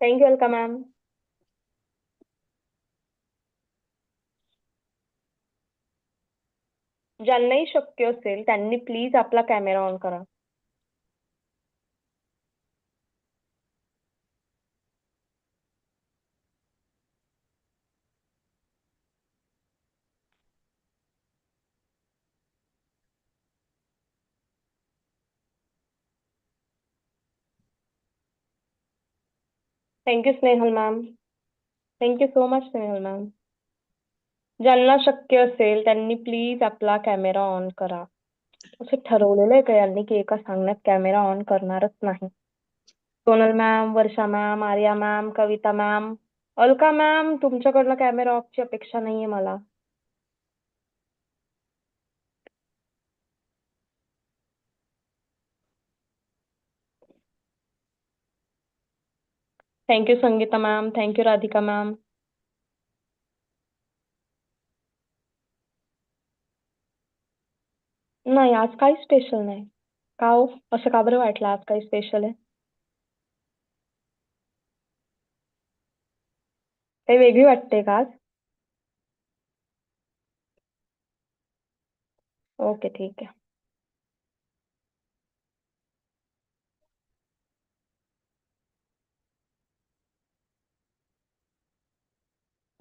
Thank you you, ma'am ज्यांनाही शक्य असेल त्यांनी प्लीज आपला कॅमेरा ऑन करा. Thank you Snehal ma'am. Thank you so much Snehal ma'am. ज्यांना शक्य असेल त्यांनी प्लीज आपला कॅमेरा ऑन करा. असं ठरवलेलं आहे का यांनी की एका सांगण्यात कॅमेरा ऑन करणारच नाही. Sonal ma'am, Varsha ma'am, Arya ma'am, Kavita ma'am, Alka ma'am तुमच्याकडनं कॅमेरा ऑफची अपेक्षा नाहीये मला. Thank you Sangeeta ma'am thank you Radhika ma'am नाही, आज काही स्पेशल नाही. का हो? असं का बरं वाटलं आज काही स्पेशल आहे? काही वेगळी वाटते का आज? ओके ठीक आहे.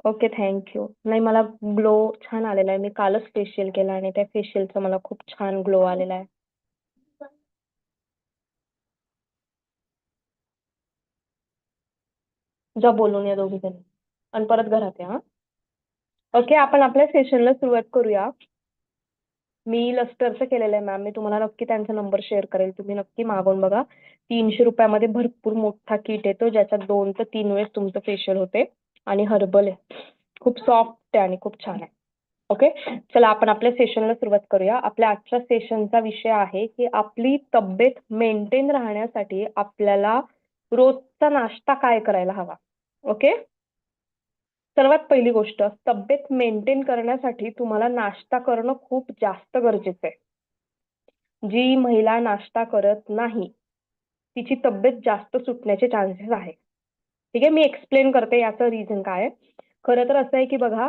Okay thank you. नाही मला ग्लो छान आलेला आहे. मी कालच फेशियल केलं आणि त्या फेशियलचा मला खूप छान ग्लो आलेला आहे. जा बोलून या दोघी जणी आणि परत घरात या ओके आपण आपल्या सेशनला सुरुवात करूया. मी लस्टरचं केलेलं आहे मॅम. मी तुम्हाला नक्की त्यांचा नंबर शेअर करेल. तुम्ही नक्की मागून बघा. तीनशे रुपयामध्ये भरपूर मोठा किट येतो ज्याच्यात दोन ते तीन वेळेस तुमचं फेशियल होते आणि हर्बल आहे. खूप सॉफ्ट आहे आणि खूप छान आहे. ओके चला आपण आपल्या सेशनला सुरुवात करूया. आपल्या आजच्या सेशनचा विषय आहे की आपली तब्येत मेंटेन राहण्यासाठी आपल्याला रोजचा नाश्ता काय करायला हवा. ओके सर्वात पहिली गोष्ट तब्येत मेंटेन करण्यासाठी तुम्हाला नाश्ता करणं खूप जास्त गरजेचं आहे. जी महिला नाश्ता करत नाही तिची तब्येत जास्त सुटण्याचे चान्सेस आहे. ठीक आहे मी एक्सप्लेन करते याचं रिझन काय आहे. खरं तर असं आहे की बघा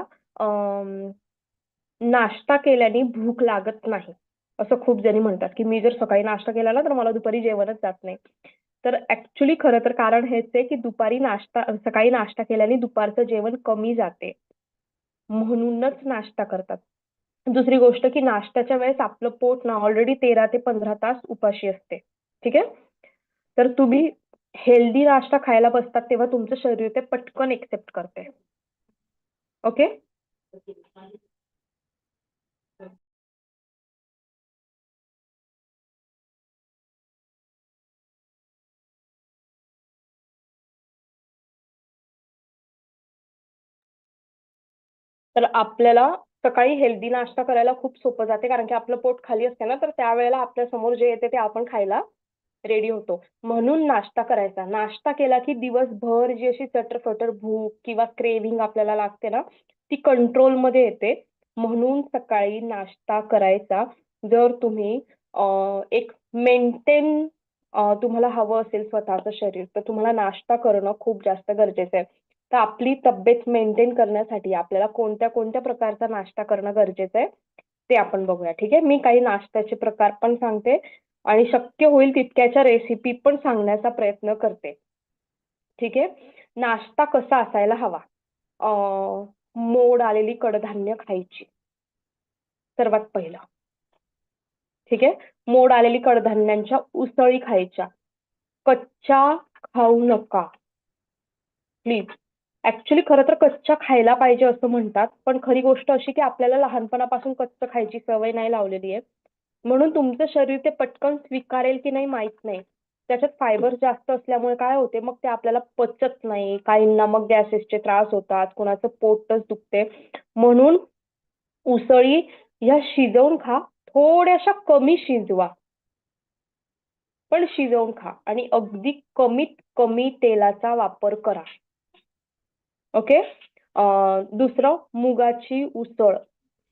नाश्ता केल्याने भूक लागत नाही असं खूप जणी म्हणतात की मी जर सकाळी नाश्ता केला ना तर मला दुपारी जेवणच जात नाही. तर ऍक्च्युली खरं तर कारण हेच आहे की दुपारी नाश्ता सकाळी नाश्ता केल्याने दुपारचं जेवण कमी जाते. म्हणूनच नाश्ता करतात. दुसरी गोष्ट की नाश्त्याच्या वेळेस आपलं पोट ना ऑलरेडी तेरा ते पंधरा तास उपाशी असते. ठीक आहे? तर तुम्ही हेल्दी नाश्ता खायला बसतात तेव्हा तुमचं शरीर ते पटकन एक्सेप्ट करते. ओके? तर आपल्याला सकाळी हेल्दी नाश्ता करायला खूप सोपं जाते कारण की आपलं पोट खाली असते ना तर त्यावेळेला आपल्यासमोर जे येते ते आपण खायला रेडी होतो. म्हणून नाश्ता करायचा. नाश्ता केला की दिवसभर जी अशी चटरफटर भूक किंवा क्रेविंग आपल्याला लागते ना ती कंट्रोलमध्ये येते. म्हणून सकाळी नाश्ता करायचा. जर तुम्ही एक मेंटेन तुम्हाला हवं असेल स्वतःचं शरीर तर तुम्हाला नाश्ता करणं खूप जास्त गरजेचं आहे. तर आपली तब्येत मेंटेन करण्यासाठी आपल्याला कोणत्या कोणत्या प्रकारचा नाश्ता करणं गरजेचं आहे ते आपण बघूया. ठीक आहे? मी काही नाश्त्याचे प्रकार पण सांगते आणि शक्य होईल तितक्याच्या रेसिपी पण सांगण्याचा प्रयत्न करते. ठीक आहे? नाश्ता कसा असायला हवा? मोड आलेली कडधान्य खायची. सर्वात पहिलं. ठीक आहे? मोड आलेली कडधान्यांच्या उसळी खायच्या. कच्च्या खाऊ नका. प्लीज. ऍक्च्युली खरं तर कच्च्या खायला पाहिजे असं म्हणतात पण खरी गोष्ट अशी की आपल्याला लहानपणापासून कच्चं खायची सवय नाही लावलेली आहे म्हणून तुमचं शरीर ते पटकन स्वीकारेल की नाही माहीत नाही. त्याच्यात फायबर जास्त असल्यामुळे काय होते मग ते आपल्याला पचत नाही. काहींना मग गॅसेसचे त्रास होतात कोणाचं पोटच दुखते. म्हणून उसळी ह्या शिजवून खा थोड्याशा कमी शिजवा. पण शिजवून खा आणि अगदी कमीत कमी तेलाचा वापर करा. ओके? दुसरं मुगाची उसळ.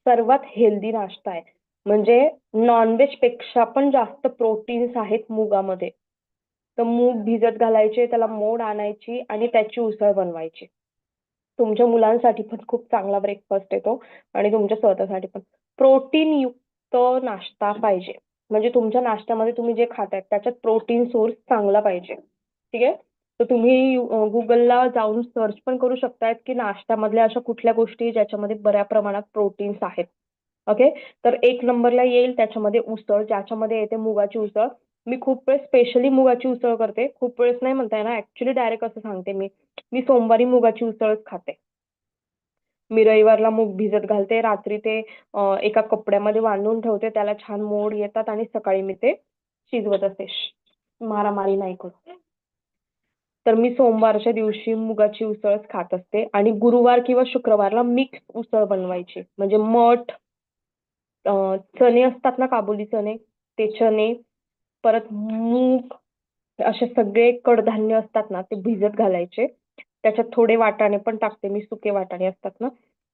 सर्वात हेल्दी नाश्ता आहे. म्हणजे नॉनव्हेजपेक्षा पण जास्त प्रोटीन्स आहेत मुगामध्ये. तर मूग भिजत घालायचे त्याला मोड आणायची आणि त्याची उसळ बनवायची. तुमच्या मुलांसाठी पण खूप चांगला ब्रेकफास्ट येतो आणि तुमच्या स्वतःसाठी पण. प्रोटीन युक्त नाश्ता पाहिजे. म्हणजे तुमच्या नाश्त्यामध्ये तुम्ही जे खाताय त्याच्यात प्रोटीन सोर्स चांगला पाहिजे. ठीक आहे? तर तुम्ही गुगलला जाऊन सर्च पण करू शकतायत की नाश्त्यामधल्या अशा कुठल्या गोष्टी ज्याच्यामध्ये बऱ्या प्रमाणात प्रोटीन्स आहेत. ओके तर एक नंबरला येईल त्याच्यामध्ये उसळ ज्याच्यामध्ये येते मुगाची उसळ. मी खूप वेळेस स्पेशली मुगाची उसळ करते. खूप वेळेस नाही म्हणता येणार. ऍक्च्युली डायरेक्ट असं सांगते मी. मी सोमवारी मुगाची उसळच खाते. मी रविवारला मूग भिजत घालते. रात्री ते एका कपड्यामध्ये बांधून ठेवते. त्याला छान मोड येतात आणि सकाळी मी ते शिजवत असते. मारामारी नाही करत तर मी सोमवारच्या दिवशी मुगाची उसळच खात असते. आणि गुरुवार किंवा शुक्रवारला मिक्स उसळ बनवायची. म्हणजे मठ चणे असतात ना काबुली चणे ते चणे परत मूग असे सगळे कडधान्य असतात ना ते भिजत घालायचे. त्याच्यात थोडे वाटाणे पण टाकते मी सुके वाटाणे असतात ना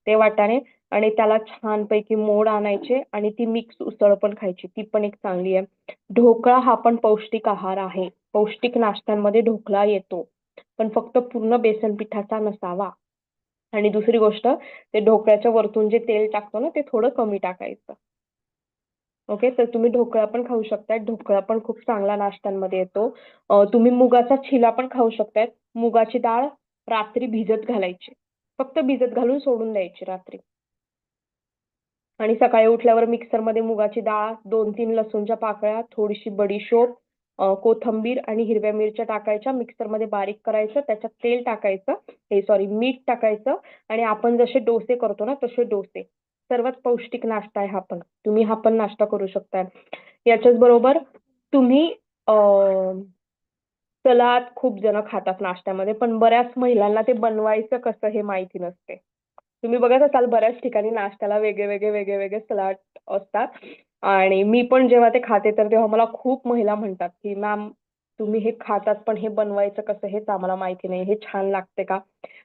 ते वाटाणे आणि त्याला छानपैकी मोड आणायचे आणि ती मिक्स उसळ पण खायची ती पण एक चांगली आहे. ढोकळा हा पण पौष्टिक आहार आहे. पौष्टिक नाश्त्यांमध्ये ढोकळा येतो पण फक्त पूर्ण बेसन पिठाचा नसावा. आणि दुसरी गोष्ट ते ढोकळ्याच्या वरतून जे तेल टाकतो ना ते थोडं कमी टाकायचं. ओके तर तुम्ही ढोकळा पण खाऊ शकताय. ढोकळा पण खूप चांगला नाश्त्यांमध्ये येतो. तुम्ही मुगाचा छिला पण खाऊ शकताय. मुगाची डाळ रात्री भिजत घालायची. फक्त भिजत घालून सोडून द्यायची रात्री. आणि सकाळी उठल्यावर मिक्सरमध्ये मुगाची डाळ दोन तीन लसूणच्या पाकळ्या थोडीशी बडीशोप कोथंबीर आणि हिरव्या मिरच्या टाकायच्या मिक्सरमध्ये बारीक करायचं त्याच्यात तेल टाकायचं हे सॉरी मीठ टाकायचं आणि आपण जसे डोसे करतो ना तसे डोसे. सर्वात पौष्टिक नाश्ता आहे हा पण. तुम्ही हा पण नाश्ता करू शकता याच्याच बरोबर तुम्ही सलाद खूप जण खातात नाश्त्यामध्ये पण बऱ्याच महिलांना ते बनवायचं कसं हे माहिती नसते. तुम्ही बघत असाल बऱ्याच ठिकाणी नाश्त्याला वेगळे वेगळे वेगळे वेगळे सलाड असतात. आणि मी पण जेव्हा ते खाते तर तेव्हा मला खूप महिला म्हणतात की मॅम तुम्ही हे खातात पण हे बनवायचं कसं हेच आम्हाला माहिती नाही. हे छान लागते का?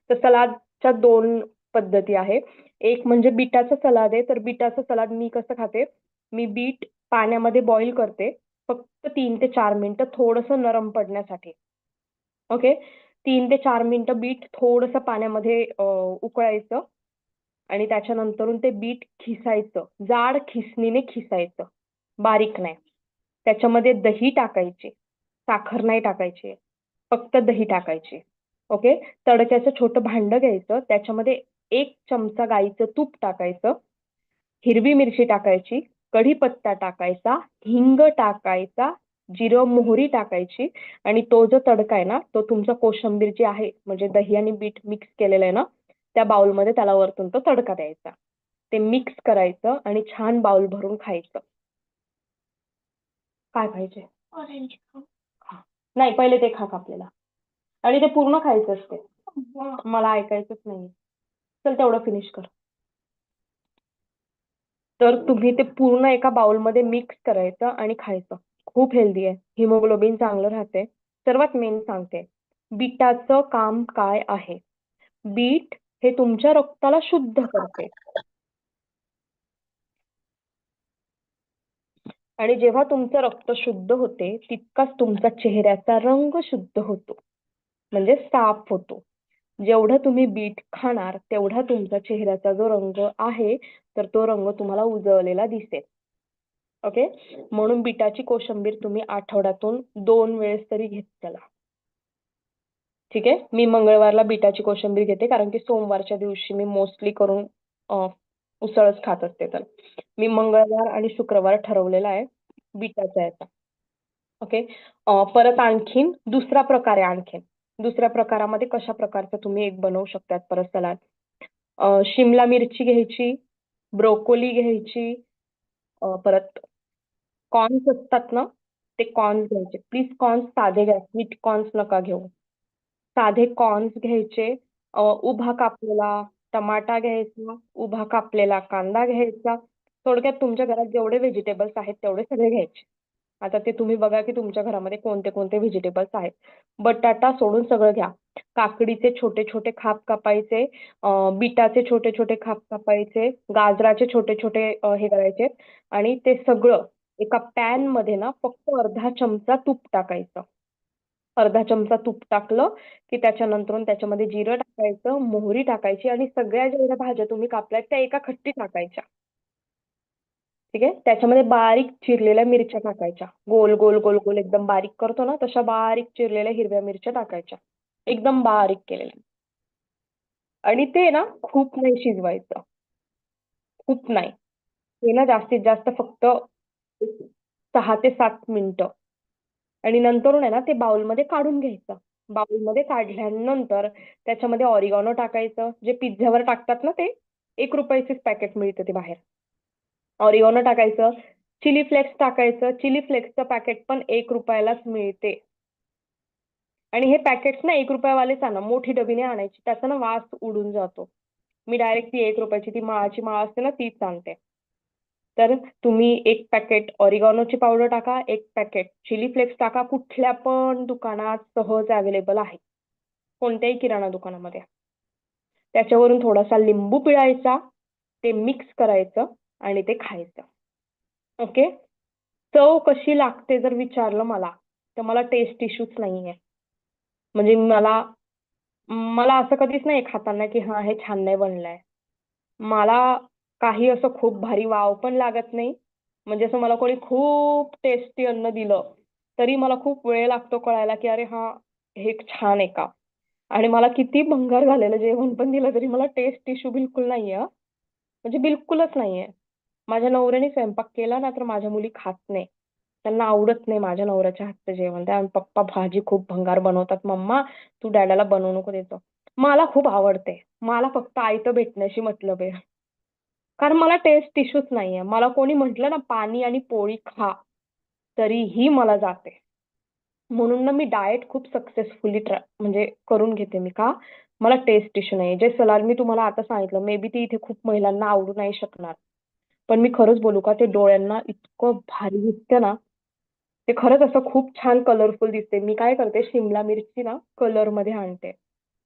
तर सलादच्या दोन पद्धती आहे एक म्हणजे बिटाचं सलाद आहे. तर बिटाचं सलाद मी कसं खाते? मी बीट पाण्यामध्ये बॉईल करते फक्त तीन ते चार मिनिटं थोडंसं नरम पडण्यासाठी. ओके? तीन ते चार मिनिटं बीट थोडंसं पाण्यामध्ये उकळायचं. आणि त्याच्यानंतरून ते बीट खिसायचं. जाड खिसणीने खिसायचं. बारीक नाही. त्याच्यामध्ये दही टाकायची. साखर नाही टाकायची. फक्त दही टाकायची. ओके? तडक्याचं छोटं भांडं घ्यायचं. त्याच्यामध्ये एक चमचा गाईचं तूप टाकायचं. हिरवी मिरची टाकायची. कढीपत्ता टाकायचा. हिंग टाकायचा. जिरं मोहरी टाकायची. आणि तो जो तडका आहे ना तो तुमचा कोशंबीर जी आहे म्हणजे दही आणि बीट मिक्स केलेलं आहे ना त्या बाउलमध्ये त्याला वरतून तो तडका द्यायचा. ते मिक्स करायचं आणि छान बाउल भरून खायचं. काय पाहिजे? नाही पहिले ते खा आपल्याला आणि ते पूर्ण खायचं असते. मला ऐकायचंच नाही चल तेवढं फिनिश कर. तर तुम्ही ते पूर्ण एका बाउलमध्ये मिक्स करायचं आणि खायचं. खूप हेल्दी आहे. हिमोग्लोबिन चांगलं राहते सर्वात मेन सांगते. बीटाचं काम काय आहे? बीट हे तुमच्या रक्ताला शुद्ध करते. आणि जेव्हा तुमचं रक्त शुद्ध होते तितकाच तुमचा चेहऱ्याचा रंग शुद्ध होतो. म्हणजे साफ होतो. जेवढं तुम्ही बीट खाणार तेवढा तुमचा चेहऱ्याचा जो रंग आहे तर तो रंग तुम्हाला उजळलेला दिसेल. ओके म्हणून बिटाची कोशंबीर तुम्ही आठवड्यातून दोन वेळेस तरी घेत चला. ठीक आहे. मी मंगळवारला बिटाची कोशिंबीर घेते कारण की सोमवारच्या दिवशी मी मोस्टली करून उसळच खात असते तर. मी मंगळवार आणि शुक्रवार ठरवलेला आहे बिटाचा याचा. ओके परत आणखीन दुसरा प्रकार आहे आणखीन. दुसऱ्या प्रकारामध्ये कशा प्रकारचं तुम्ही एक बनवू शकतात परत सलाड? शिमला मिरची घ्यायची ब्रोकोली घ्यायची परत कॉर्न्स असतात ना ते कॉर्न्स घ्यायचे. प्लीज कॉर्न्स साधे घ्या. स्वीट कॉर्न्स नका घेऊ. साधे कॉर्न्स घ्यायचे उभा कापलेला टमाटा घ्यायचा उभा कापलेला कांदा घ्यायचा. थोडक्यात तुमच्या घरात जेवढे व्हेजिटेबल्स आहेत तेवढे सगळे घ्यायचे. आता ते तुम्ही बघा की तुमच्या घरामध्ये कोणते कोणते व्हेजिटेबल्स आहेत. बटाटा सोडून सगळं घ्या. काकडीचे छोटे छोटे खाप कापायचे बीटाचे छोटे छोटे खाप कापायचे गाजराचे छोटे छोटे हे करायचे आणि ते सगळं एका पॅनमध्ये ना फक्त अर्धा चमचा तूप टाकायचं. अर्धा चमचा तूप टाकलं की त्याच्यानंतर त्याच्यामध्ये जिरं टाकायचं मोहरी टाकायची आणि सगळ्या जेवढ्या भाज्या तुम्ही कापल्यात त्या एका खट्टी टाकायच्या. ठीक आहे? त्याच्यामध्ये बारीक चिरलेल्या मिरच्या टाकायच्या. गोल गोल गोल गोल एकदम बारीक करतो ना तशा बारीक चिरलेल्या हिरव्या मिरच्या टाकायच्या. एकदम बारीक केलेल्या. आणि ते ना खूप नाही शिजवायचं. खूप नाही. ते ना जास्तीत जास्त फक्त सहा ते सात मिनिटं. आणि नंतर आहे ना ते बाउलमध्ये काढून घ्यायचं. बाउलमध्ये काढल्यानंतर त्याच्यामध्ये ऑरिगॅनो टाकायचं. जे पिझ्झावर टाकतात ना ते एक रुपयाचेच पॅकेट मिळतं ते बाहेर. ऑरिगॅनो टाकायचं चिली फ्लेक्स टाकायचं. चिली फ्लेक्सचं पॅकेट पण एक रुपयालाच मिळते. आणि हे पॅकेट्स ना एक रुपयावालेच आणा. मोठी डबीने आणायची. त्याचा ना वास उडून जातो. मी डायरेक्ट ती एक रुपयाची ती माळाची माळ असते ना तीच आणते. तर तुम्ही एक पॅकेट ऑरिगॉनोची पावडर टाका एक पॅकेट चिली फ्लेक्स टाका कुठल्या पण दुकानात सहज अवेलेबल आहे. कोणत्याही किराणा दुकानामध्ये. त्याच्यावरून थोडासा लिंबू पिळायचा ते मिक्स करायचं आणि ते खायचं. ओके चव कशी लागते जर विचारलं मला तर मला टेस्ट इश्यूच नाही आहे म्हणजे मला मला असं कधीच नाही खाताना की हा हे छान नाही बनलंय. मला काही असं खूप भारी वाव पण लागत नाही. म्हणजे असं मला कोणी खूप टेस्टी अन्न दिलं तरी मला खूप वेळ लागतो कळायला की अरे हा हे छान आहे का? आणि मला किती भंगार झालेलं जेवण पण दिलं तरी मला टेस्ट इश्यू बिलकुल नाहीये म्हणजे बिलकुलच नाहीये. माझ्या नवऱ्याने स्वयंपाक केला ना तर माझ्या मुली खात नाही. त्यांना आवडत नाही माझ्या नवऱ्याच्या हातचं जेवण. त्या पप्पा भाजी खूप भंगार बनवतात. मम्मा तू डॅडाला बनवू नको देतो. मला खूप आवडते. मला फक्त आयतं भेटण्याशी मतलब आहे. कारण मला टेस्ट इश्यूच नाहीये. मला कोणी म्हटलं ना पाणी आणि पोळी खा तरीही मला जाते. म्हणून ना मी डाएट खूप सक्सेसफुली ट्रा म्हणजे करून घेते मी का? मला टेस्ट इश्यू नाही जे सलाड मी तुम्हाला आता सांगितलं मे बी ती इथे खूप महिलांना आवडू नाही शकणार. पण मी खरंच बोलू का ते डोळ्यांना इतकं भारी दिसतं ना ते खरंच असं खूप छान कलरफुल दिसते. मी काय करते शिमला मिरची ना कलरमध्ये आणते.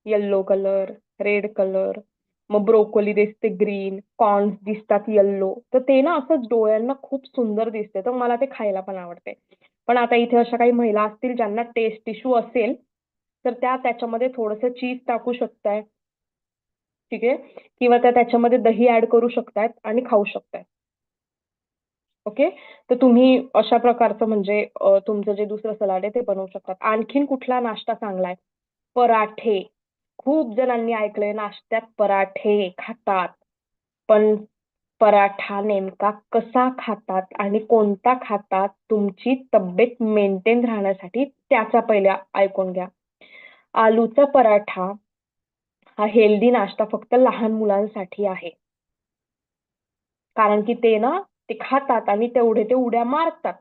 येल्लो कलर रेड कलर मग ब्रोकोली दिसते ग्रीन कॉर्न्स दिसतात येल्लो तर ते ना असं डोळ्यांना खूप सुंदर दिसते. तर मला ते खायला पण आवडते. पण आता इथे अशा काही महिला असतील ज्यांना टेस्ट इश्यू असेल तर त्या त्याच्यामध्ये थोडंसं चीज टाकू शकताय. ठीक आहे? किंवा त्या त्याच्यामध्ये दही ऍड करू शकतायत आणि खाऊ शकताय ओके? तर तुम्ही अशा प्रकारचं म्हणजे तुमचं जे दुसरं सलाड आहे ते बनवू शकतात. आणखीन कुठला नाश्ता चांगला आहे? पराठे. खूप जणांनी ऐकलंय नाश्त्यात पराठे खातात पण पराठा नेमका कसा खातात आणि कोणता खातात तुमची तब्येत मेंटेन राहण्यासाठी त्याचा पहिला ऐकून घ्या. आलूचा पराठा हा हेल्दी नाश्ता फक्त लहान मुलांसाठी आहे. कारण की ते ना ते खातात आणि तेवढे ते उड्या मारतात.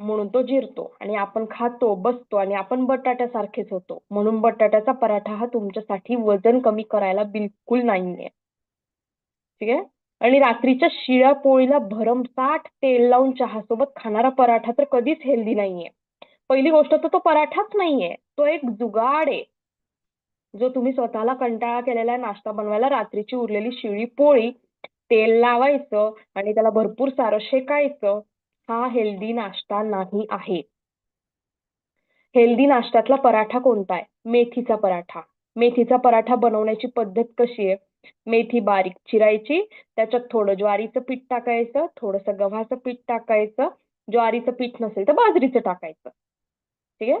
म्हणून तो जिरतो आणि आपण खातो बसतो आणि आपण बटाट्यासारखेच होतो. म्हणून बटाट्याचा पराठा हा तुमच्यासाठी वजन कमी करायला बिलकुल नाहीये. ठीक आहे? आणि रात्रीच्या शिळ्या पोळीला भरमसाठ तेल लावून चहासोबत खाणारा पराठा तर कधीच हेल्दी नाहीये. पहिली गोष्ट तर तो पराठाच नाहीये. तो एक जुगाड आहे. जो तुम्ही स्वतःला कंटाळा केलेला नाश्ता बनवायला रात्रीची उरलेली शिळी पोळी तेल लावायचं आणि त्याला भरपूर सारं शेकायचं. हा हेल्दी नाश्ता नाही आहे. हेल्दी नाश्त्यातला पराठा कोणता आहे? मेथीचा पराठा. मेथीचा पराठा बनवण्याची पद्धत कशी आहे? मेथी बारीक चिरायची त्याच्यात थोडं ज्वारीचं पीठ टाकायचं थोडंसं गव्हाचं पीठ टाकायचं. ज्वारीचं पीठ नसेल तर बाजरीचं टाकायचं. ठीक आहे?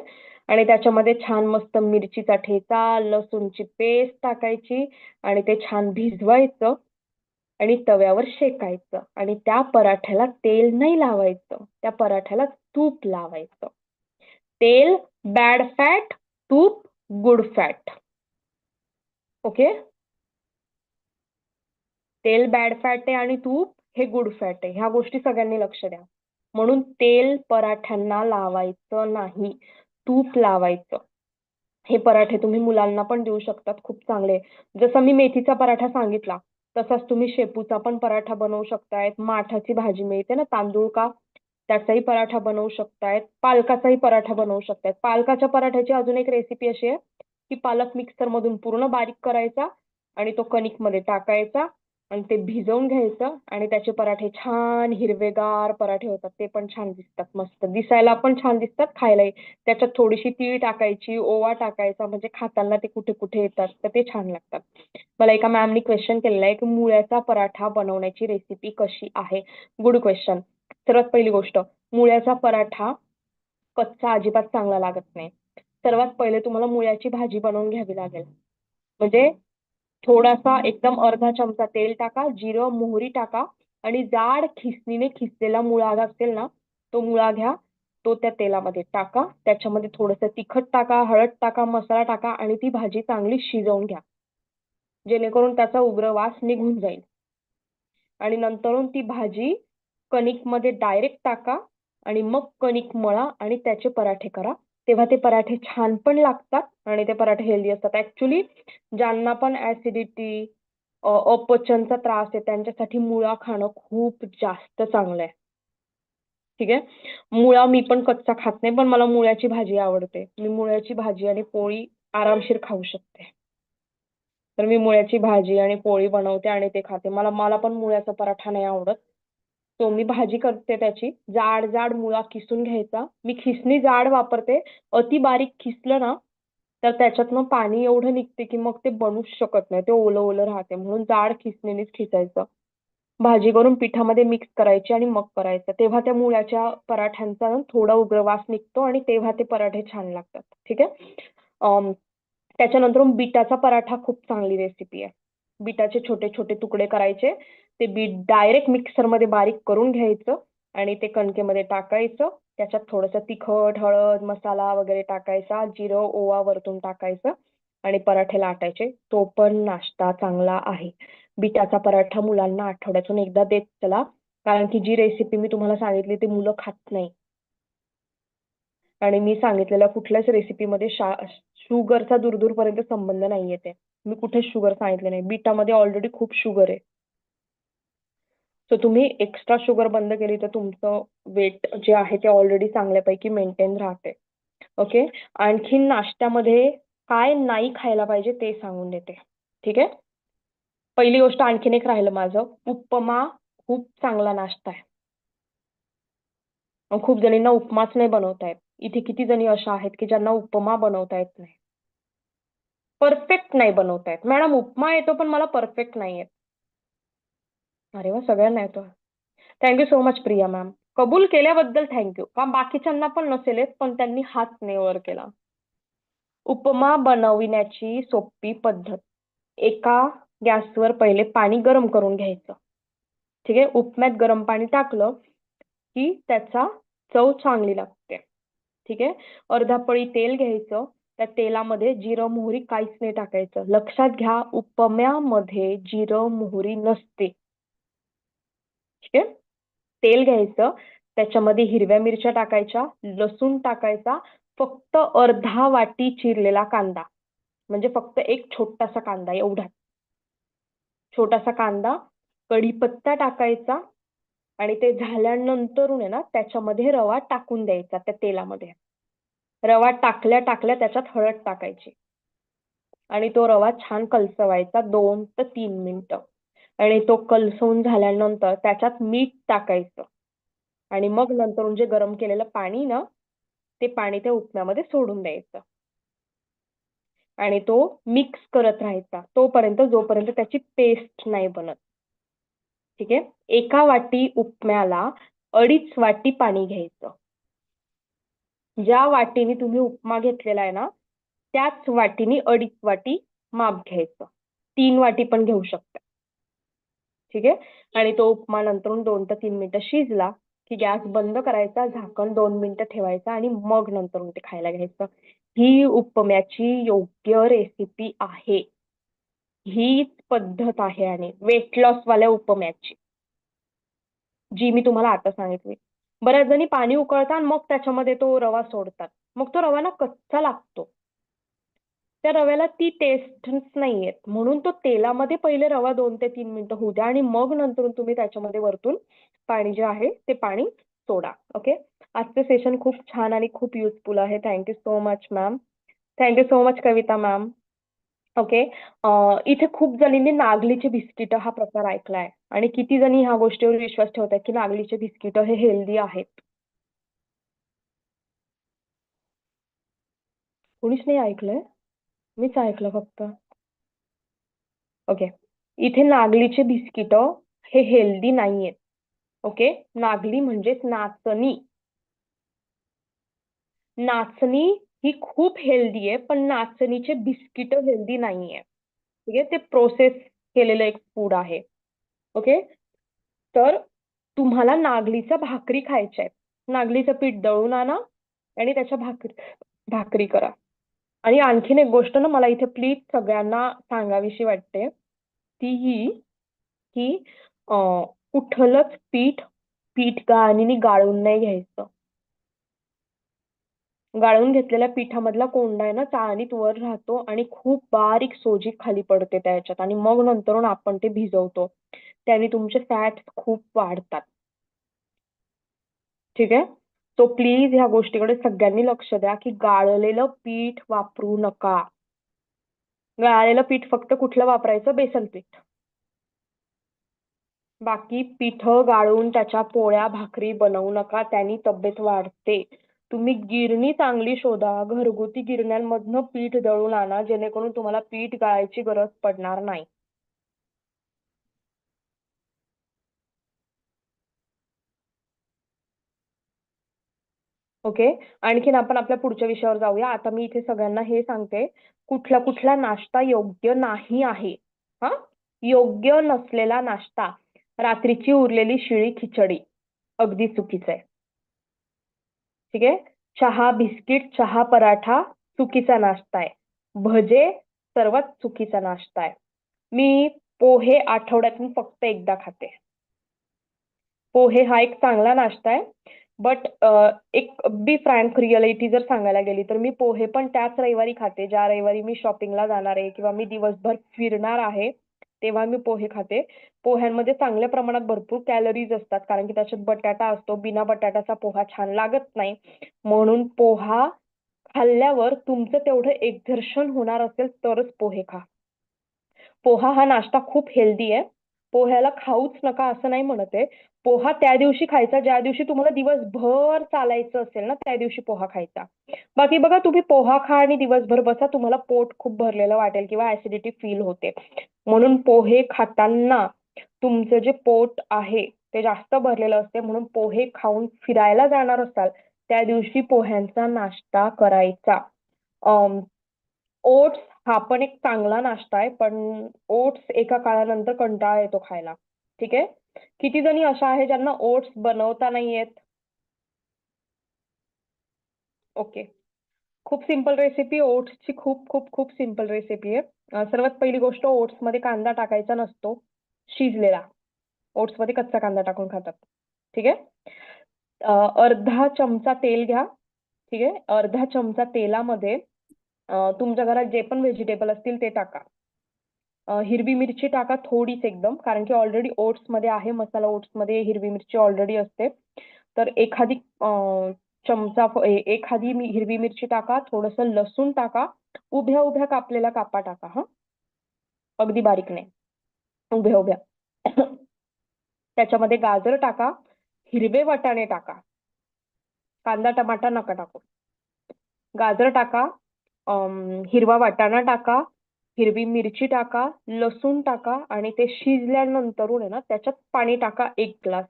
आणि त्याच्यामध्ये छान मस्त मिरचीचा ठेचा लसूणची पेस्ट टाकायची आणि ते छान भिजवायचं. आणि तव्यावर शेकायचं आणि त्या पराठ्याला तेल नाही लावायचं. त्या पराठ्याला तूप लावायचं. तेल बॅड फॅट तूप गुड फॅट ओके तेल बॅड फॅट आहे आणि तूप हे गुड फॅट आहे. ह्या गोष्टी सगळ्यांनी लक्ष द्या. म्हणून तेल पराठ्यांना लावायचं नाही. तूप लावायचं. हे पराठे तुम्ही मुलांना पण देऊ शकतात. खूप चांगले. जसं मी मेथीचा पराठा सांगितला तसाच तुम्ही शेपूचा पण पराठा बनवू शकताय माठाची भाजी मिळते ना तांदूळ का? त्याचाही पराठा बनवू शकतायत पालकाचाही पराठा बनवू शकतायत. पालकाच्या पराठ्याची अजून एक रेसिपी अशी आहे की पालक मिक्सर मधून पूर्ण बारीक करायचा आणि तो कणिकमध्ये टाकायचा. आणि ते भिजवून घ्यायचं आणि त्याचे पराठे छान हिरवेगार पराठे होतात. ते पण छान दिसतात मस्त. दिसायला पण छान दिसतात खायलाही. त्याच्यात थोडीशी तीळ टाकायची ओवा टाकायचा म्हणजे खाताना ते कुठे कुठे येतात तर ते छान लागतात. मला एका मॅमनी क्वेश्चन केलेला आहे की मुळ्याचा पराठा बनवण्याची रेसिपी कशी आहे? गुड क्वेश्चन सर्वात पहिली गोष्ट मुळ्याचा पराठा कच्चा अजिबात चांगला लागत नाही. सर्वात पहिले तुम्हाला मुळ्याची भाजी बनवून घ्यावी लागेल. म्हणजे थोडासा एकदम अर्धा चमचा तेल टाका जिरं मोहरी टाका आणि जाड खिसणीने खिसलेला मुळा असेल ना तो मुळा घ्या तो त्या तेलामध्ये टाका. त्याच्यामध्ये थोडंसं तिखट टाका हळद टाका मसाला टाका आणि ती भाजी चांगली शिजवून घ्या. जेणेकरून त्याचा उग्र वास निघून जाईल. आणि नंतरून ती भाजी कणिकमध्ये डायरेक्ट टाका आणि मग कणिक मळा आणि त्याचे पराठे करा. तेव्हा ते पराठे छान पण लागतात आणि ते पराठे हेल्दी असतात. ऍक्च्युली ज्यांना पण ऍसिडिटी अपचनचा त्रास आहे त्यांच्यासाठी मुळा खाणं खूप जास्त चांगलं आहे. ठीक आहे? मुळा मी पण कच्चा खात नाही पण मला मुळ्याची भाजी आवडते. मी मुळ्याची भाजी आणि पोळी आरामशीर खाऊ शकते. तर मी मुळ्याची भाजी आणि पोळी बनवते आणि ते खाते. मला मला पण मुळ्याचा पराठा नाही आवडत. तो मी भाजी करते त्याची. जाड जाड मुळा किसून घ्यायचा. मी खिसणी जाड वापरते. अति बारीक खिसलं ना तर त्याच्यातनं पाणी एवढं निघते की मग ते बनूच शकत नाही. ते ओलं ओलं राहते. म्हणून जाड खिसणीनेच खिसायचं. भाजी करून पिठामध्ये मिक्स करायची आणि मग करायचं. तेव्हा त्या मुळ्याच्या पराठ्यांचा थोडा उग्रवास निघतो आणि तेव्हा ते पराठे छान लागतात. ठीक आहे? त्याच्यानंतर बिटाचा पराठा खूप चांगली रेसिपी आहे. बिटाचे छोटे छोटे तुकडे करायचे. ते बीट डायरेक्ट मिक्सरमध्ये बारीक करून घ्यायचं आणि ते कणकेमध्ये टाकायचं. त्याच्यात थोडंसं तिखट हळद मसाला वगैरे टाकायचा. जिरं ओवा वरतून टाकायचं आणि पराठे लाटायचे. तो पण नाश्ता चांगला आहे. बिटाचा पराठा मुलांना आठवड्यातून एकदा देत चला. कारण की जी रेसिपी मी तुम्हाला सांगितली ती मुलं खात नाही. आणि मी सांगितलेल्या कुठल्याच रेसिपीमध्ये शा शुगरचा दूरदूरपर्यंत संबंध नाही येते मी कुठेच शुगर सांगितले नाही. बीटामध्ये ऑलरेडी खूप शुगर आहे. सो तुम्ही एक्स्ट्रा शुगर बंद केली तर तुमचं वेट जे आहे ते ऑलरेडी चांगल्यापैकी मेंटेन राहते. ओके आणखीन नाश्त्यामध्ये काय नाही खायला पाहिजे ते सांगून देते. ठीक आहे? पहिली गोष्ट आणखीन एक राहिलं माझं. उपमा खूप चांगला नाश्ता आहे. खूप जणींना उपमाच नाही बनवता येत. इथे किती जणी अशा आहेत की ज्यांना उपमा बनवता येत नाही. परफेक्ट नाही बनवता येत मॅडम उपमा येतो पण मला परफेक्ट नाही येत अरे वा सगळ्यांना येतो. Thank you so much Priya ma'am कबूल केल्याबद्दल थँक्यू का बाकीच्यांना पण नसेल येत पण त्यांनी हात नाही वर केला. उपमा बनविण्याची सोपी पद्धत. एका गॅसवर पहिले पाणी गरम करून घ्यायचं. ठीक आहे? उपम्यात गरम पाणी टाकलं की त्याचा चव चांगली लागते. ठीक आहे? अर्धा पळी तेल घ्यायचं. त्या तेलामध्ये जिरं मोहरी काहीच नाही टाकायचं. लक्षात घ्या उपम्यामध्ये जिरं मोहरी नसते. ठीक आहे? तेल घ्यायचं. त्याच्यामध्ये हिरव्या मिरच्या टाकायच्या लसूण टाकायचा फक्त अर्धा वाटी चिरलेला कांदा. म्हणजे फक्त एक छोटासा कांदा एवढा. छोटासा कांदा कढीपत्ता टाकायचा आणि ते झाल्यानंतर आहे ना त्याच्यामध्ये रवा टाकून द्यायचा त्या तेलामध्ये. रवा टाकल्या टाकल्या त्याच्यात हळद टाकायची. आणि तो रवा छान कलसवायचा दोन ते तीन मिनिटं. आणि तो कलसवून झाल्यानंतर त्याच्यात मीठ टाकायचं. आणि मग नंतर जे गरम केलेलं पाणी ना ते पाणी त्या उपम्यामध्ये सोडून द्यायचं. आणि तो मिक्स करत राहायचा. तोपर्यंत जोपर्यंत त्याची पेस्ट नाही बनत. ठीक आहे? एका वाटी उपम्याला अडीच वाटी पाणी घ्यायचं. ज्या वाटीने तुम्ही उपमा घेतलेला आहे ना त्याच वाटीने अडीच वाटी माप घ्यायचं. तीन वाटी पण घेऊ शकता. ठीक आहे? आणि तो उपमा नंतर दोन ते तीन मिनिटं शिजला की गॅस बंद करायचा झाकण दोन मिनिटं ठेवायचं आणि मग नंतर ते खायला घ्यायचं. ही उपम्याची योग्य रेसिपी आहे. हीच पद्धत आहे आणि वेट लॉस वाल्या उपम्याची. जी मी तुम्हाला आता सांगितली. बऱ्याच जणी पाणी उकळतात मग त्याच्यामध्ये तो रवा सोडतात. मग तो रवा ना कच्चा लागतो. त्या रव्याला ती टेस्टच नाही येत म्हणून तो तेलामध्ये पहिले रवा दोन ते तीन मिनिटं होऊ द्या आणि मग नंतर तुम्ही त्याच्यामध्ये वरतून पाणी जे आहे ते पाणी सोडा. ओके आजचं सेशन खूप छान आणि खूप युजफुल आहे. Thank you so much ma'am thank you so much Kavita ma'am okay इथे खूप जणींनी नागलीचे बिस्किट हा प्रकार ऐकलाय. आणि किती जणी ह्या गोष्टीवर विश्वास ठेवतात की नागलीचे बिस्किट हे हेल्दी आहेत? कोणीच नाही ऐकलंय? मीच ऐकलं फक्त. ओके इथे नागलीचे बिस्किट हे हेल्दी नाहीयेत. ओके नागली म्हणजेच नाचणी. नाचणी ही खूप हेल्दी आहे पण नाचणीचे बिस्किट हेल्दी नाहीये. ठीक आहे? ते प्रोसेस केलेलं एक फूड आहे. ओके तर तुम्हाला नागलीचा भाकरी खायच्या आहेत. नागलीचं पीठ दळून आणा आणि त्याच्या भाकरी भाकरी करा. आणि आणखीन एक गोष्ट ना मला इथे प्लीज सगळ्यांना सांगावीशी वाटते. ती ही की कुठलंच पीठ पीठ गाळणीने गाळून नाही घ्यायचं. गाळून घेतलेल्या पिठामधला कोंडा आहे ना चाळणीत वर राहतो आणि खूप बारीक सोजी खाली पडते त्याच्यात आणि मग नंतर आपण ते भिजवतो. त्याने तुमचे फॅट खूप वाढतात. ठीक आहे? सो प्लीज ह्या गोष्टीकडे सगळ्यांनी लक्ष द्या की गाळलेलं पीठ वापरू नका. गाळलेलं पीठ फक्त कुठलं वापरायचं? बेसन पीठ. बाकी पीठ गाळून त्याच्या पोळ्या भाकरी बनवू नका त्यांनी तब्येत वाढते. तुम्ही गिरणी चांगली शोधा घरगुती गिरण्यांमधनं पीठ दळून आणा जेणेकरून तुम्हाला पीठ गाळायची गरज पडणार नाही. ओके? आणखीन आपण आपल्या पुढच्या विषयावर जाऊया. आता मी इथे सगळ्यांना हे सांगते. कुठला कुठला नाश्ता योग्य नाही आहे. हा? योग्य नसलेला नाश्ता. रात्रीची उरलेली शिळी खिचडी. अगदी चुकीचं आहे. ठीक आहे? चहा बिस्किट चहा पराठा चुकीचा नाश्ता आहे. भजे सर्वात चुकीचा नाश्ता आहे. मी पोहे आठवड्यातून फक्त एकदा खाते. पोहे हा एक चांगला नाश्ता आहे. बट एक बी फ्रँक रिअलिटी जर सांगायला गेली तर मी पोहे पण त्याच रविवारी खाते. ज्या रविवारी मी शॉपिंगला जाणार आहे किंवा मी दिवसभर फिरणार आहे तेव्हा मी पोहे खाते. पोह्यांमध्ये चांगल्या प्रमाणात भरपूर कॅलरीज असतात कारण की त्याच्यात बटाटा असतो बिना बटाट्याचा पोहा छान लागत नाही. म्हणून पोहा खाल्ल्यावर तुमचं तेवढं एक्झर्शन होणार असेल तरच पोहे खा. पोहा हा नाश्ता खूप हेल्दी आहे. पोह्याला खाऊच नका असं नाही म्हणत आहे. पोहा त्या दिवशी खायचा ज्या दिवशी तुम्हाला दिवसभर चालायचं असेल ना त्या दिवशी पोहा खायचा. बाकी बघा तुम्ही पोहा खा आणि दिवसभर बसा तुम्हाला पोट खूप भरलेलं वाटेल किंवा ऍसिडिटी फील होते. म्हणून पोहे खाताना तुमचं जे पोट आहे ते जास्त भरलेलं असते. म्हणून पोहे खाऊन फिरायला जाणार असाल त्या दिवशी पोह्यांचा नाश्ता करायचा. ओट्स हा पण एक चांगला नाश्ता आहे पण ओट्स एका काळानंतर कंटाळा येतो खायला. ठीक आहे? किती जणी अशा आहे ज्यांना ओट्स बनवता नाही येत? ओके. खूप सिंपल रेसिपी ओट्सची खूप खूप खूप सिंपल रेसिपी आहे. सर्वात पहिली गोष्ट ओट्समध्ये कांदा टाकायचा नसतो शिजलेला. ओट्समध्ये कच्चा कांदा टाकून खातात. ठीक आहे? अर्धा चमचा तेल घ्या. ठीक आहे? अर्धा चमचा तेलामध्ये तुमच्या घरात जे पण व्हेजिटेबल असतील ते टाका. हिरवी मिरची टाका थोडीच एकदम कारण की ऑलरेडी मध्ये आहे मसाला मध्ये हिरवी मिरची ऑलरेडी असते. तर एखादी चमचा एखादी हिरवी मिरची टाका थोडस लसूण टाका उभ्या उभ्या कापलेला कापा टाका हा. अगदी बारीक नाही. उभ्या उभ्या. त्याच्यामध्ये गाजर टाका हिरवे वाटाणे टाका. कांदा टमाटा नका टाकू. गाजर टाका हिरवा वाटाणा टाका हिरवी मिरची टाका लसूण टाका आणि ते शिजल्यानंतरून आहे ना त्याच्यात पाणी टाका एक ग्लास.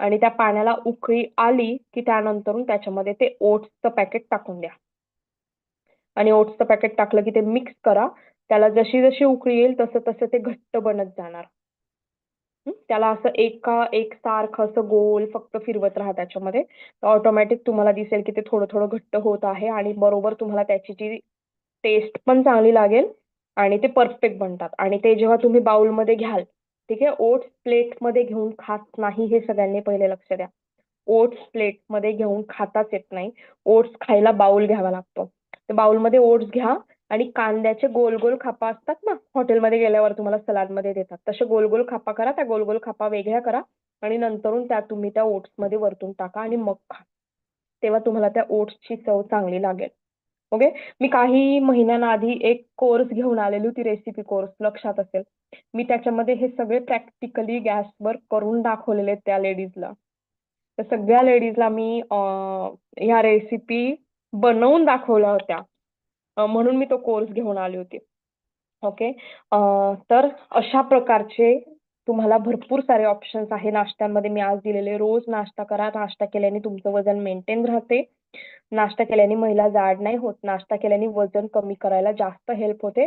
आणि त्या पाण्याला उकळी आली की त्यानंतरून त्याच्यामध्ये ते ओट्सचं पॅकेट टाकून द्या. आणि ओट्सचं पॅकेट टाकलं की ते मिक्स करा. त्याला जशी जशी उकळी येईल तसं तसं ते घट्ट बनत जाणार. त्याला असं एका सारखं असं गोल फक्त फिरवत राहा त्याच्यामध्ये. ऑटोमॅटिक तुम्हाला दिसेल की ते थोडं थोडं घट्ट होत आहे आणि बरोबर तुम्हाला त्याची जी टेस्ट पण चांगली लागेल आणि ते परफेक्ट बनतात. आणि ते जेव्हा तुम्ही बाउलमध्ये घ्याल ठीक आहे? ओट्स प्लेटमध्ये घेऊन खात नाही हे सगळ्यांनी पहिले लक्ष द्या. ओट्स प्लेटमध्ये घेऊन खाताच येत नाही. ओट्स खायला बाउल घ्यावा लागतो. तर बाउलमध्ये ओट्स घ्या. आणि कांद्याचे गोल गोल खापा असतात ना हॉटेलमध्ये गेल्यावर तुम्हाला सलाडमध्ये देतात. तसे गोल गोल खापा करा त्या गोल गोल खापा वेगळ्या करा आणि नंतरून त्या तुम्ही त्या ओट्समध्ये वरतून टाका आणि मग खा. तेव्हा तुम्हाला त्या ओट्सची चव चांगली लागेल. ओके मी काही महिन्यांआधी एक कोर्स घेऊन आलेली होती रेसिपी कोर्स लक्षात असेल. मी त्याच्यामध्ये हे सगळे प्रॅक्टिकली गॅसवर करून दाखवलेले त्या लेडीजला तर सगळ्या लेडीजला मी ह्या रेसिपी बनवून दाखवल्या होत्या. म्हणून मी तो कोर्स घेऊन आले होते. ओके तर अशा प्रकारचे तुम्हाला भरपूर सारे ऑप्शन्स आहे. नाश्त्यांमध्ये मी आज दिलेले. रोज नाश्ता करा. नाश्ता केल्याने तुमचं वजन मेंटेन राहते. नाश्ता केल्याने महिला जाड नाही होत. नाश्ता केल्याने वजन कमी करायला जास्त हेल्प होते.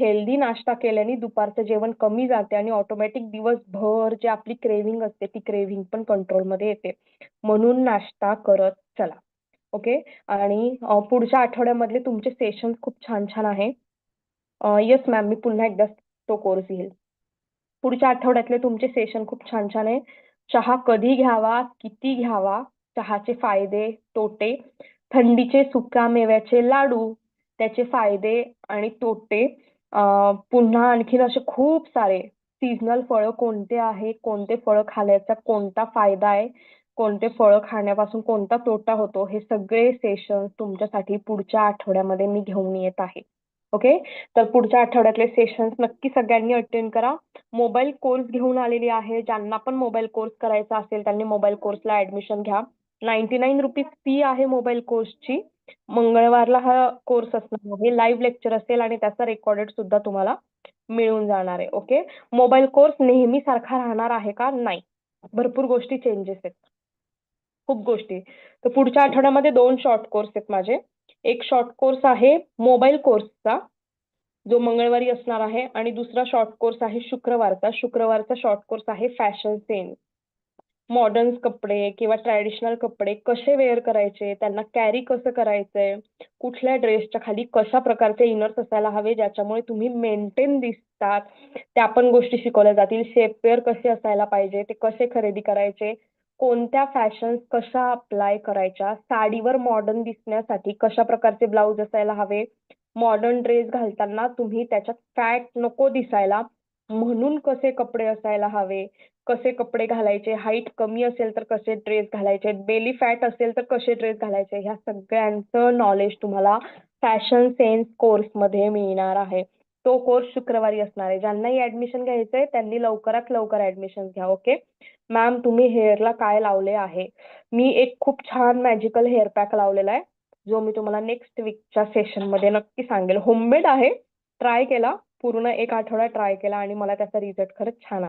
हेल्दी नाश्ता केल्याने दुपारचं जेवण कमी जाते आणि ऑटोमॅटिक दिवसभर जे आपली क्रेविंग असते ती क्रेविंग पण कंट्रोलमध्ये येते. म्हणून नाश्ता करत चला. ओके आणि पुढच्या आठवड्यामधले तुमचे सेशन खूप छान छान आहे. येस मॅम मी पुन्हा एकदा तो कोर्स घेईल. पुढच्या आठवड्यातले तुमचे सेशन खूप छान छान आहे. चहा कधी घ्यावा किती घ्यावा चहाचे फायदे तोटे थंडीचे सुकामेव्याचे लाडू त्याचे फायदे आणि तोटे. पुन्हा आणखीन असे खूप सारे सीजनल फळं कोणते आहे कोणते फळं खाण्याचा कोणता फायदा आहे कोणते फळ खाण्यापासून कोणता तोटा होतो हे सगळे सेशन तुमच्यासाठी पुढच्या आठवड्यामध्ये मी घेऊन येत आहे. ओके तर पुढच्या आठवड्यातले सेशन्स नक्की सगळ्यांनी अटेंड करा. मोबाईल कोर्स घेऊन आलेली आहे. ज्यांना पण मोबाईल कोर्स करायचा असेल त्यांनी मोबाईल कोर्सला ऍडमिशन घ्या. नाईन्टी नाईन रुपीज फी आहे मोबाईल कोर्सची मंगळवारला हा कोर्स असणार आहे. लाईव्ह लेक्चर असेल आणि त्याचा रेकॉर्डेड सुद्धा तुम्हाला मिळून जाणार आहे. ओके मोबाईल कोर्स नेहमी सारखा राहणार आहे का? नाही. भरपूर गोष्टी चेंजेस आहेत. खूप गोष्टी. तर पुढच्या आठवड्यामध्ये दोन शॉर्ट कोर्स आहेत माझे. एक शॉर्ट कोर्स आहे मोबाईल कोर्सचा जो मंगळवारी असणार आहे आणि दुसरा शॉर्ट कोर्स आहे शुक्रवारचा. शुक्रवारचा शॉर्ट कोर्स आहे फॅशन सेन्स मॉडर्न कपडे किंवा ट्रॅडिशनल कपडे कसे वेअर करायचे त्यांना कॅरी कसं करायचंय कुठल्या ड्रेसच्या खाली कशा प्रकारचे इनर्स असायला हवे ज्याच्यामुळे तुम्ही मेंटेन दिसतात. त्या पण गोष्टी शिकवल्या जातील. शेपवेअर कसे असायला पाहिजे ते कसे खरेदी करायचे कोणत्या फॅशन कशा अप्लाय करायच्या? साडीवर मॉडर्न दिसण्यासाठी कशा प्रकारचे ब्लाऊज असायला हवे? मॉडर्न ड्रेस घालताना तुम्ही त्याच्यात फॅट नको दिसायला. म्हणून कसे कपडे असायला हवे? कसे कपडे घालायचे? हाईट कमी असेल तर कसे ड्रेस घालायचे? बेली फॅट असेल तर कसे ड्रेस घालायचे? ह्या सगळ्यांचं नॉलेज तुम्हाला फॅशन सेन्स कोर्समध्ये मिळणार आहे. तो कोर्स शुक्रवारी असणार आहे. ज्यांनाही ऍडमिशन घ्यायचंय त्यांनी लवकरात लवकर ऍडमिशन घ्या ओके मॅम तुम्ही हेअरला काय लावले आहे? मी एक खूप छान मॅजिकल हेअर पॅक लावलेला आहे. जो मी तुम्हाला नेक्स्ट वीकच्या सेशनमध्ये नक्की सांगेल. होममेड आहे. ट्राय केला. पूर्ण एक आठवडा ट्राय केला आणि मला त्याचा रिझल्ट खरंच छान